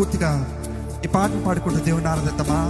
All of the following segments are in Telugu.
మనస్ఫూర్తిగా ఈ పాటను పాడుకుంటూ దేవుని ఆరాధిద్దామా?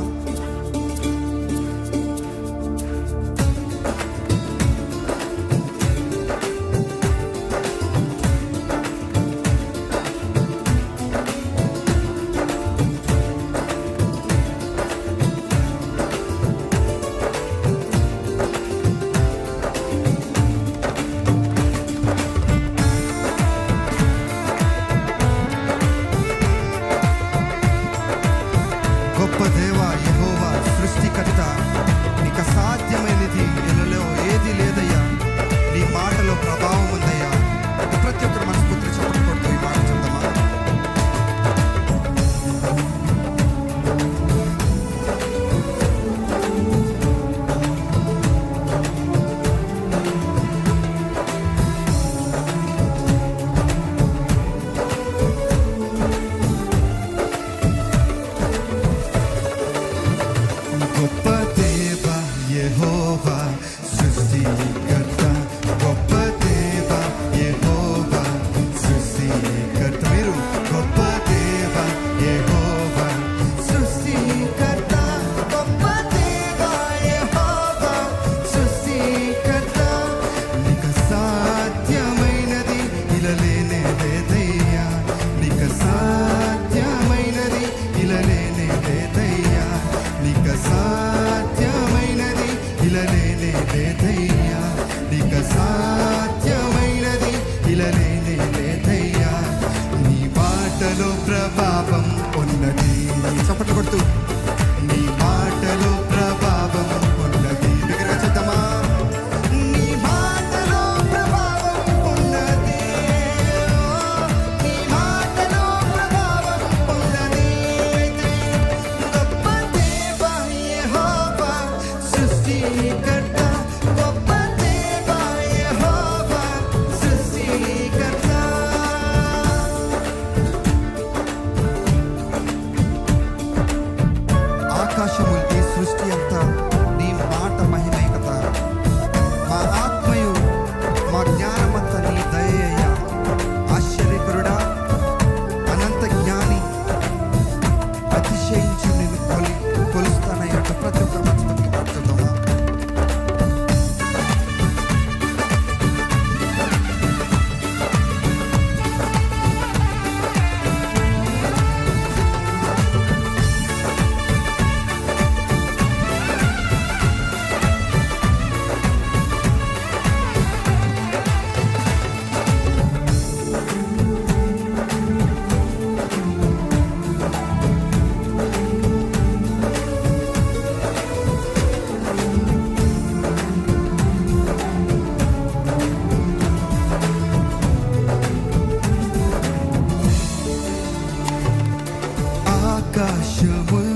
пока ще.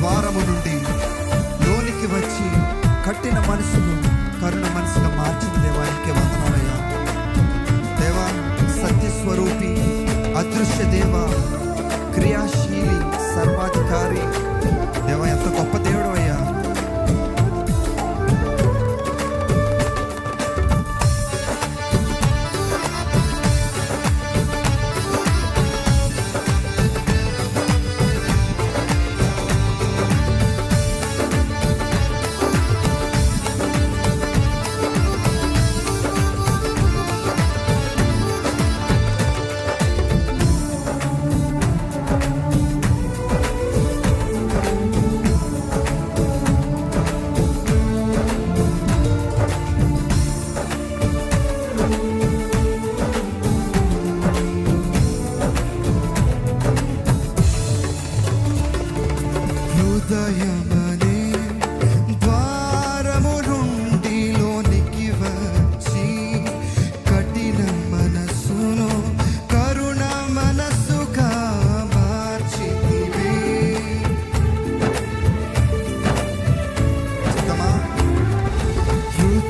ద్వారము నుండి లోనికి వచ్చి కట్టిన మనసును కరుణ మనసుగా మార్చిన దేవానికి వందనాలయ్యా. దేవా సత్యస్వరూపి అదృశ్య దేవ క్రియాశీలి సర్వాధికారి. దేవ ఎంత గొప్ప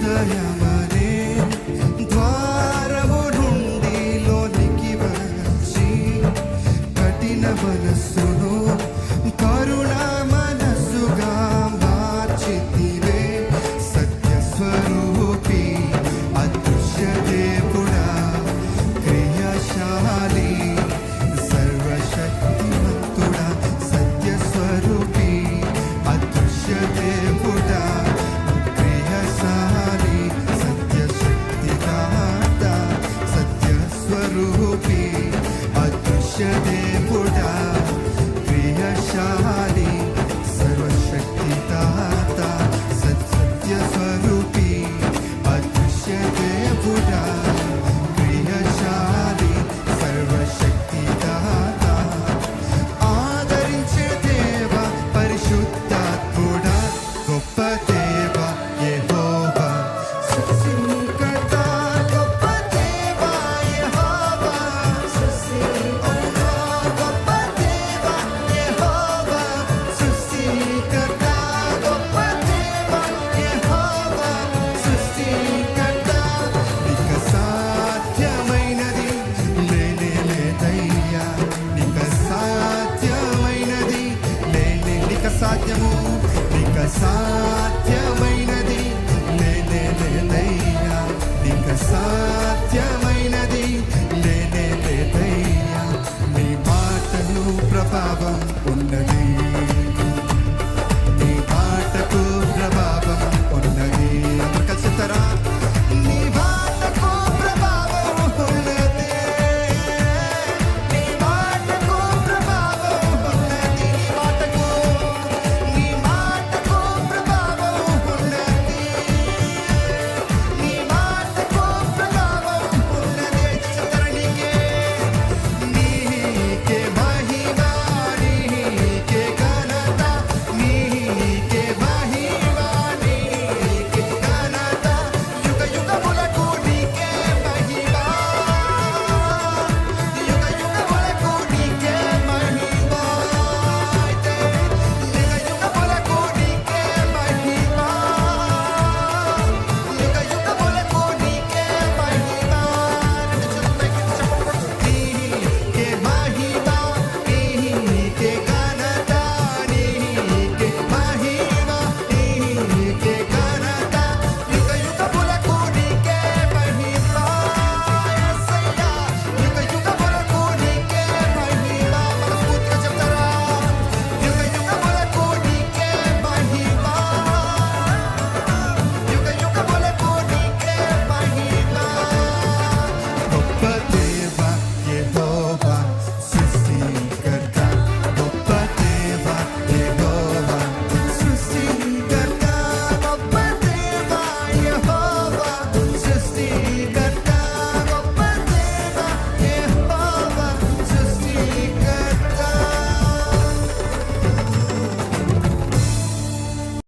Yeah.